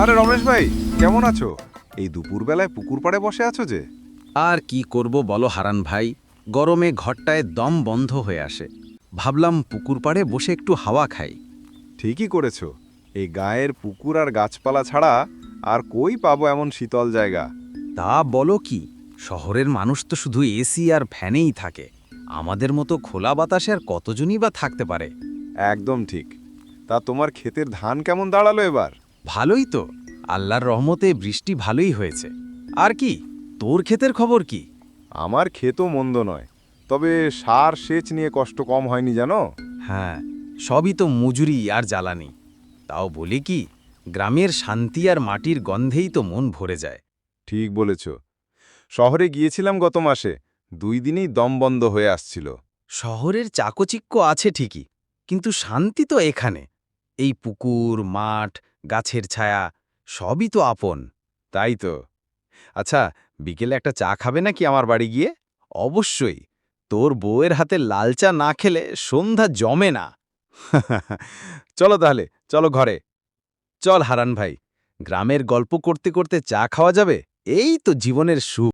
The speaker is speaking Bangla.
আরে রমেশ ভাই কেমন আছো? এই দুপুরবেলায় পুকুর পাড়ে বসে আছো যে? আর কি করব বলো হারান ভাই? গরমে ঘরটায় দম বন্ধ হয়ে আসে। ভাবলাম পুকুর পাড়ে বসে একটু হাওয়া খাই। ঠিকই করেছ। এই গায়ের পুকুর আর গাছপালা ছাড়া আর কই পাবো এমন শীতল জায়গা? তা বলো কি শহরের মানুষ তো শুধু এসি আর ফ্যানেই থাকে। আমাদের মতো খোলা বাতাসে আর কতজনই বা থাকতে পারে? একদম ঠিক। তা তোমার ক্ষেতের ধান কেমন দাঁড়াল এবার? ভালোই তো। আল্লাহর রহমতে বৃষ্টি ভালোই হয়েছে। আর কি? তোর ক্ষেতের খবর কি? আমার ক্ষেতও মন্দ নয়। তবে সার সেচ নিয়ে কষ্ট কম হয়নি জানো? হ্যাঁ সবই তো মজুরি আর জ্বালানি। তাও বলি কি গ্রামের শান্তি আর মাটির গন্ধেই তো মন ভরে যায়। ঠিক বলেছ। শহরে গিয়েছিলাম গত মাসে। দুই দিনেই দম বন্ধ হয়ে আসছিল। শহরের চাকচিক্য আছে ঠিকই কিন্তু শান্তি তো এখানে। এই পুকুর মাঠ গাছের ছায়া সবই তো আপন। তাই তো। আচ্ছা বিকেলে একটা চা খাবে নাকি আমার বাড়ি গিয়ে? অবশ্যই। তোর বউয়ের হাতে লাল চা না খেলে সন্ধ্যা জমে না। চলো তাহলে চলো ঘরে। চল হারান ভাই গ্রামের গল্প করতে করতে চা খাওয়া যাবে? এই তো জীবনের সুখ।